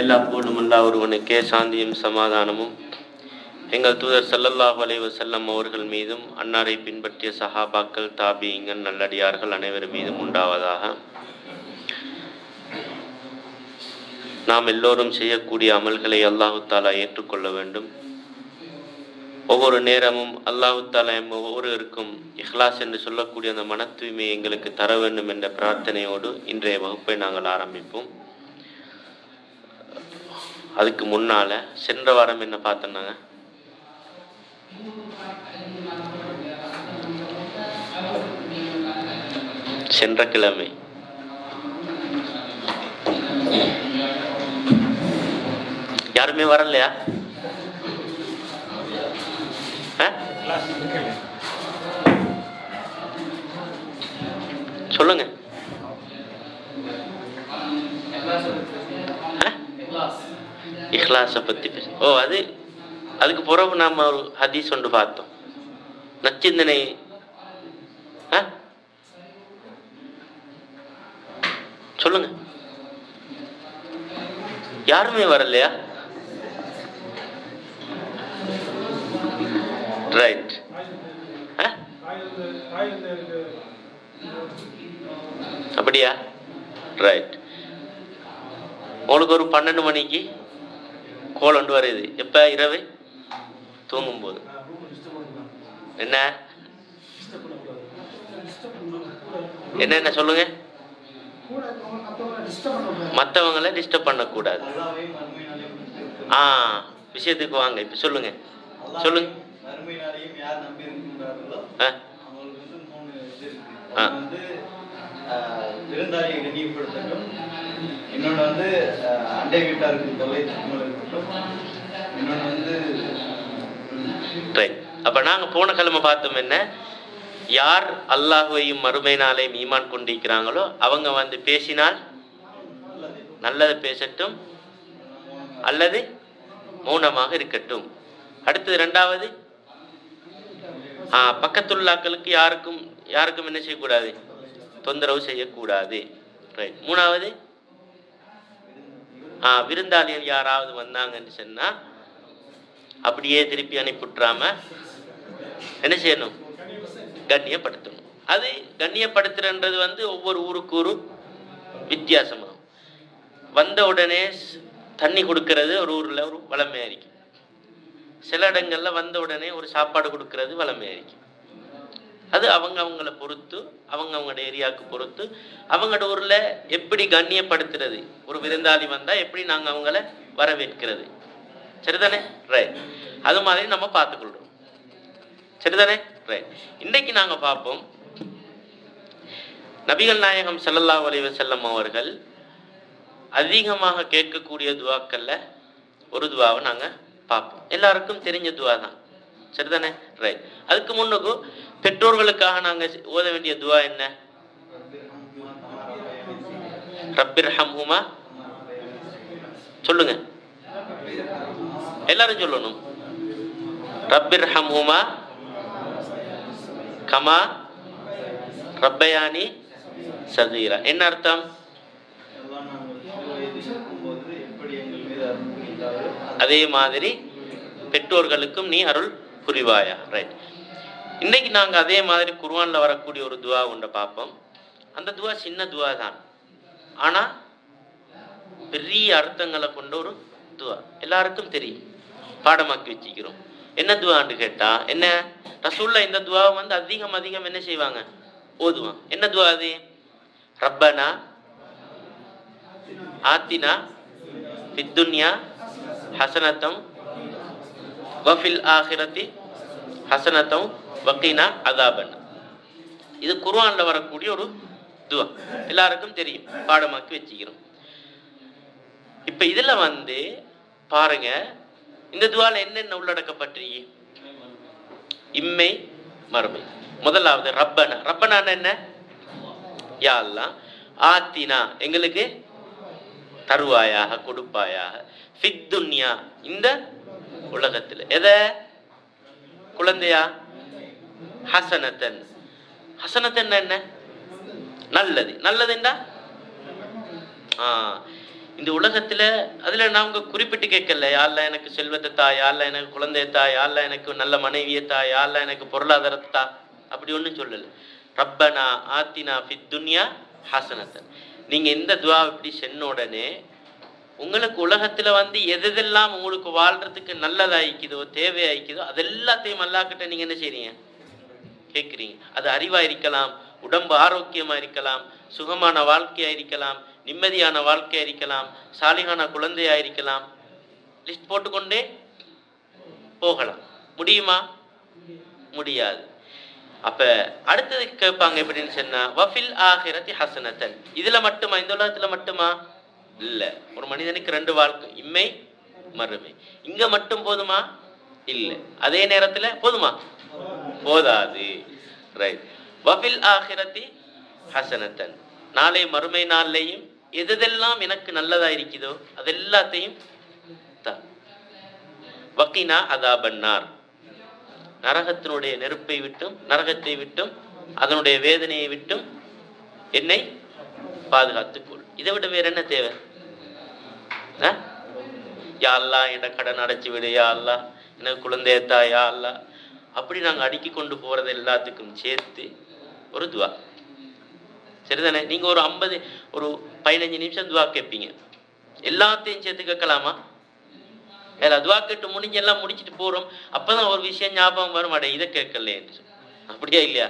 எல்லா போலும் அல்லா ஒருவனுக்கே சாந்தியும் சமாதானமும். எங்கள் தூதர் சல்லல்லாஹ் வலைவ செல்லம் அவர்கள் மீதும் அன்னாரை பின்பற்றிய சஹாபாக்கள் தாபியங்கள் நல்லடியார்கள் அனைவர் மீதும் உண்டாவதாக. நாம் எல்லோரும் செய்யக்கூடிய அமல்களை அல்லாஹு தாலா ஏற்றுக்கொள்ள வேண்டும். ஒவ்வொரு நேரமும் அல்லாஹு தாலா எம் ஒவ்வொருவருக்கும் இஹ்லாஸ் என்று சொல்லக்கூடிய அந்த மன தூய்மையை எங்களுக்கு தர வேண்டும் என்ற பிரார்த்தனையோடு இன்றைய வகுப்பை நாங்கள் ஆரம்பிப்போம். அதுக்கு முன்னால சென்ற வாரம் என்ன பார்த்தோன்னாங்க சென்ற கிழமை யாருமே வரலையா ஆ? சொல்லுங்க ஆ? இஹ்லாஸை பத்தி பேச. ஓ அது அதுக்கு பிறகு நாம ஒரு ஹதீஸ் ஒன்று பார்த்தோம். நச்சிந்தனை ஆ? சொல்லுங்க. யாருமே வரலையா? ரைட் அப்படியா? ரைட் உங்களுக்கு ஒரு பன்னெண்டு மணிக்கு கோல் கொண்டு வருது. எப்போ? இரவு? தூங்கும்போது. என்ன? என்ன என்ன சொல்லுங்க? மற்றவங்கள டிஸ்டர்ப் பண்ணக்கூடாது. ஆ விஷயத்துக்கு வாங்க. இப்போ சொல்லுங்க. சொல்லுங்க ஆ. ஆ. விருந்தாளியை கண்ணியப்படுத்தட்டும் இன்னொன்று வந்து அண்டை வீட்டாருக்கு தொல்லை ரைட் அப்ப நாங்க போன கிழமை பார்த்தோம் என்ன? யார் அல்லாஹுவையும் மறுமை நாளையும் ஈமான் கொண்டிருக்கிறாங்களோ அவங்க வந்து பேசினால் நல்லது பேசட்டும் அல்லது மௌனமாக இருக்கட்டும். அடுத்தது ரெண்டாவது பக்கத்துள்ளாக்களுக்கு யாருக்கும் யாருக்கும் என்ன செய்யக்கூடாது? தொந்தரவு செய்யக்கூடாது. ரைட் மூணாவது விருந்தாளிகள் யாராவது வந்தாங்கன்னு சொன்னா அப்படியே திருப்பி அனுப்பிவிட்றாம என்ன செய்யணும்? கண்ணியப்படுத்தணும். அது கண்ணியப்படுத்துறன்றது வந்து ஒவ்வொரு ஊருக்கு ஒரு வித்தியாசமாகும். வந்த உடனே தண்ணி கொடுக்கறது ஒரு ஊரில் ஒரு வளமையாக இருக்கும் சில இடங்களில் வந்த உடனே ஒரு சாப்பாடு கொடுக்கறது வளமையாக இருக்கும் அது அவங்க அவங்கள பொறுத்து அவங்க அவங்களோட ஏரியாவுக்கு பொறுத்து அவங்களோட ஊரில் எப்படி கண்ணியப்படுத்துறது? ஒரு விருந்தாளி வந்தால் எப்படி நாங்கள் அவங்கள வரவேற்கிறது? சரிதானே? ரைட் அது மாதிரி நம்ம பார்த்துக்கொள்றோம். சரிதானே? ரைட் இன்னைக்கு நாங்க பார்ப்போம் நபிகள் நாயகம் செல்லல்லா அலைஹி செல்லம் அவர்கள் அதிகமாக கேட்கக்கூடிய துவாக்கல்ல ஒரு துவாவை நாங்க பார்ப்போம். எல்லாருக்கும் தெரிஞ்ச துவா தான் சரிதானே? ரைட் அதுக்கு முன்னுக்கு பெற்றோர்களுக்காக நாங்க ஓத வேண்டிய துவா என்ன? ரப்பிர் ஹம்ஹுமா சொல்லுங்க. எல்லாரும் சொல்லணும். ரப்பிர் ஹம்ஹுமா கமா. ரப்பயானி. சகீரா. என்ன அர்த்தம்? அதே மாதிரி பெற்றோர்களுக்கும் நீ அருள் புரிவாயா? ரைட் இன்னைக்கு நாங்கள் அதே மாதிரி குர்வானில் வரக்கூடிய ஒரு துவா ஒன்றை பார்ப்போம். அந்த துவா சின்ன துவா தான். ஆனால் பெரிய அர்த்தங்களை கொண்ட ஒரு துவா. எல்லாருக்கும் தெரியும். பாடமாக்கி வச்சுக்கிறோம். என்ன துவான்னு கேட்டால் என்ன? ரசூல்ல இந்த துவாவை வந்து அதிகம் அதிகம் என்ன செய்வாங்க? ஓதுவான் என்ன துவா அது? ரப்பனா? ஆத்தினா? ஃபித்துன்யா ஹசனத்தம்? வஃபில் ஆஹிரத்தி ஹசனத்தம் வக்கீனா அதாபன். இது குர்வானில் வரக்கூடிய ஒரு துவா. எல்லாருக்கும் தெரியும். பாடமாக்கி வச்சுக்கிறோம். இப்ப இதுல வந்து பாருங்க இந்த துவால என்னென்ன உள்ளடக்கப்பட்டு இம்மை மறுமை. முதலாவது ரப்பனா. ரப்பனான என்ன? யா ஆத்தினா. எங்களுக்கு தருவாயாக கொடுப்பாயாக. ஃபித் துன்யா. இந்த உலகத்தில். எதை? குழந்தையா? ஹசனத்தன். ஹசனத்தன் என்ன? நல்லது. நல்லதுண்டா ஆ. இந்த உலகத்துல அதுல நாங்க குறிப்பிட்டு கேட்கல. யாழ்ல எனக்கு செல்வத்தை தா யாழ்ல எனக்கு குழந்தைய தா யாழ்ல எனக்கு நல்ல மனைவியை தா யாழ்ல எனக்கு பொருளாதாரத்தை தா அப்படி ஒன்றும் சொல்லல. ரப்பனா ஆத்தினா ஃபித் துன்யா ஹாசனத்தன். நீங்க இந்த துவா இப்படி சென்ன உடனே உங்களுக்கு உலகத்துல வந்து எதெல்லாம் உங்களுக்கு வாழ்றதுக்கு நல்லதாயிக்குதோ தேவையாயிக்குதோ அது எல்லாத்தையும் அல்லாஹ்கிட்ட நீங்க என்ன செய்றீங்க? கேட்குறீங்க அது அறிவா இருக்கலாம் உடம்பு ஆரோக்கியமா இருக்கலாம் சுகமான வாழ்க்கையா இருக்கலாம் நிம்மதியான வாழ்க்கையா இருக்கலாம் சாலிகான குழந்தையா இருக்கலாம். லிஸ்ட் போட்டுக்கொண்டே போகலாம். முடியுமா? முடியாது. அப்ப அடுத்தது கேட்பாங்க எப்படின்னு சொன்னா வஃபில் ஆகிரத்தி ஹசனத்தன். இதுல மட்டுமா? இந்த உலகத்துல மட்டுமா? இல்லை. ஒரு மனிதனுக்கு ரெண்டு வாழ்க்கை இம்மை மறுமை. இங்க மட்டும் போதுமா? இல்லை. அதே நேரத்துல போதுமா? போதாது. ரைட் வபில் ஆகிரத்தி ஹசனத்தன். நாளை மறுமை நாள்லையும் எதெல்லாம் எனக்கு நல்லதா இருக்குதோ அது எல்லாத்தையும் வக்கினா அதாபன்னார். நரகத்தினுடைய நெருப்பை விட்டும் நரகத்தை விட்டும் அதனுடைய வேதனையை விட்டும் என்னை பாதுகாத்துக் கொள் இதை விட வேற என்ன தேவை? ஆ? யா கடன் அடைச்சி விடு யா எனக்கு குழந்தையத்தா யா அல்லாஹ் அப்படி நாங்கள் அடுக்கி கொண்டு போறது எல்லாத்துக்கும் சேர்த்து ஒரு துவா. சரிதானே? நீங்க ஒரு ஐம்பது ஒரு பதினஞ்சு நிமிஷம் துவா கேட்பீங்க. எல்லாத்தையும் சேர்த்து கேட்கலாமா? ஏல துவா கேட்டு முடிஞ்சு எல்லாம் போகிறோம் போறோம். அப்பதான் ஒரு விஷயம் ஞாபகம் வரும். அடைய இதை கேட்கல என்று. அப்படியா இல்லையா?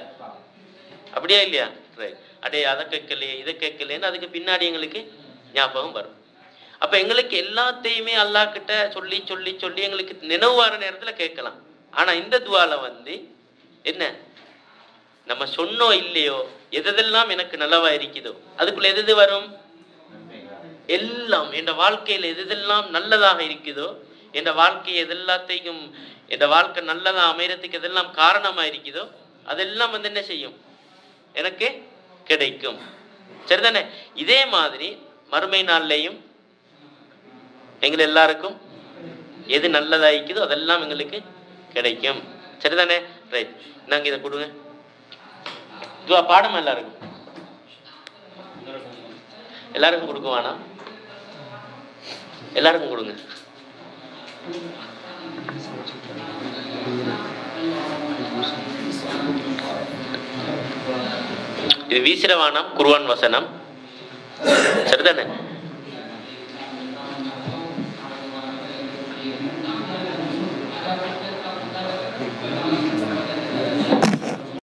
அப்படியா இல்லையா? ரைட் அடே அதை கேட்கலையே இதை கேட்கலையேன்னு அதுக்கு பின்னாடி எங்களுக்கு ஞாபகம் வரும். அப்போ எங்களுக்கு எல்லாத்தையுமே அல்லாஹ் கிட்ட சொல்லி சொல்லி சொல்லி எங்களுக்கு நினைவு வர நேரத்தில் கேட்கலாம். ஆனால் இந்த துவால வந்து என்ன? நம்ம சொன்னோம் இல்லையோ எதெல்லாம் எனக்கு நல்லவா இருக்குதோ அதுக்குள்ள எது எது வரும்? எல்லாம். என் வாழ்க்கையில எதெல்லாம் நல்லதாக இருக்குதோ என் வாழ்க்கை எதெல்லாத்தையும் என் வாழ்க்கை நல்லதாக அமையறதுக்கு எதெல்லாம் காரணமா இருக்குதோ அதெல்லாம் வந்து என்ன செய்யும்? எனக்கு கிடைக்கும். சரிதானே? இதே மாதிரி மறுமை நாள்லையும் எங்கள் எல்லாருக்கும் எது நல்லதாயிக்குதோ அதெல்லாம் எங்களுக்கு கிடைக்கும். சரிதானே? ரைட் நாங்க இதை கொடுங்க. இதுவா பாடமா எல்லாருக்கும்? எல்லாருக்கும் கொடுக்குவானா எல்லாருக்கும் கொடுங்க. இது வீசிரவானம் குருவான் வசனம் சரிதானே